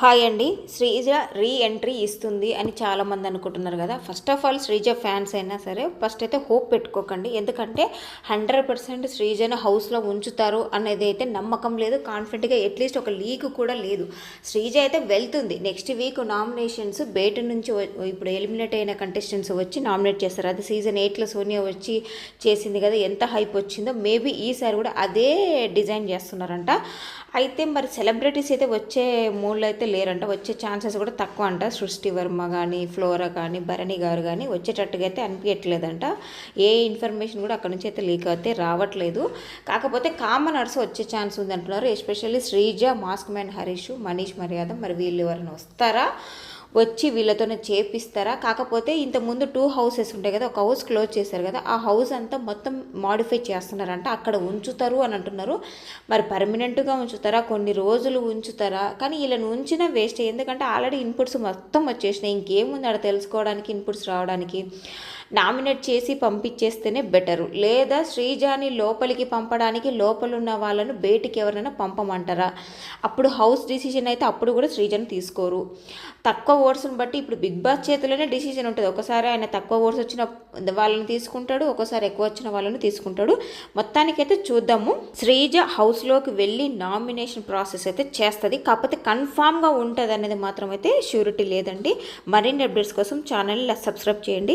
Hi అండి. Sreeja re entry ఇస్తుంది అని చాలామంది అనుకుంటున్నారు కదా. First of all Sreeja fans అయినా సరే ఫస్ట్ అయితే హోప్ పెట్టుకోకండి. ఎందుకంటే హండ్రెడ్ పర్సెంట్ శ్రీజను హౌస్లో ఉంచుతారు అనేది అయితే నమ్మకం లేదు. కాన్ఫిడెంట్గా అట్లీస్ట్ ఒక లీక్ కూడా లేదు. శ్రీజ అయితే వెళ్తుంది. నెక్స్ట్ వీక్ నామినేషన్స్ బయట నుంచి ఇప్పుడు ఎలిమినేట్ అయిన కంటెస్టెంట్స్ వచ్చి నామినేట్ చేస్తారు. అది సీజన్ ఎయిట్లో సోనియా వచ్చి చేసింది కదా. ఎంత హైప్ వచ్చిందో మేబీ ఈసారి కూడా అదే డిజైన్ చేస్తున్నారంట. అయితే మరి సెలబ్రిటీస్ అయితే వచ్చే మూడ్లో అయితే లేరంట వచ్చే ఛాన్సెస్ కూడా తక్కువ అంట సృష్టి వర్మ కానీ ఫ్లోరా కానీ భరణి గారు కానీ వచ్చేటట్టుగా అయితే అనిపించట్లేదంట ఏ ఇన్ఫర్మేషన్ కూడా అక్కడ నుంచి అయితే లీక్ అయితే రావట్లేదు. కాకపోతే కామనర్స్ వచ్చే ఛాన్స్ ఉంది అంటున్నారు especially Sreeja mask man Harish Manish మర్యాద. మరి వీళ్ళు ఎవరైనా వస్తారా? వచ్చి వీళ్ళతోనే చేపిస్తారా? కాకపోతే ఇంతకుముందు టూ హౌసెస్ ఉంటాయి కదా ఒక హౌస్ క్లోజ్ చేశారు కదా ఆ హౌస్ అంతా మొత్తం మాడిఫై చేస్తున్నారంట. అక్కడ ఉంచుతారు అని అంటున్నారు. మరి పర్మనెంట్గా ఉంచుతారా? కొన్ని రోజులు ఉంచుతారా? కానీ వీళ్ళని ఉంచినా వేస్ట్ ఎందుకంటే ఆల్రెడీ ఇన్పుట్స్ మొత్తం వచ్చేసినాయి. ఇంకేముంది అక్కడ తెలుసుకోవడానికి ఇన్పుట్స్ రావడానికి? నామినేట్ చేసి పంపించేస్తేనే బెటరు. లేదా శ్రీజాని లోపలికి పంపడానికి లోపలున్న వాళ్ళను బయటికి ఎవరైనా పంపమంటారా? అప్పుడు హౌస్ డిసిషన్ అయితే అప్పుడు కూడా శ్రీజాని తీసుకోరు. తక్కువ ఓట్స్ని బట్టి ఇప్పుడు బిగ్ బాస్ చేతిలోనే డిసిషన్ ఉంటుంది. ఒకసారి ఆయన తక్కువ ఓట్స్ వచ్చిన వాళ్ళని తీసుకుంటాడు ఒకసారి ఎక్కువ వచ్చిన వాళ్ళని తీసుకుంటాడు. మొత్తానికైతే చూద్దాము. శ్రీజ హౌస్లోకి వెళ్ళి నామినేషన్ ప్రాసెస్ అయితే చేస్తుంది. కాకపోతే కన్ఫామ్గా ఉంటుంది అనేది మాత్రం అయితే షూరిటీ లేదండి. మరిన్ని అప్డేట్స్ కోసం ఛానల్ సబ్స్క్రైబ్ చేయండి.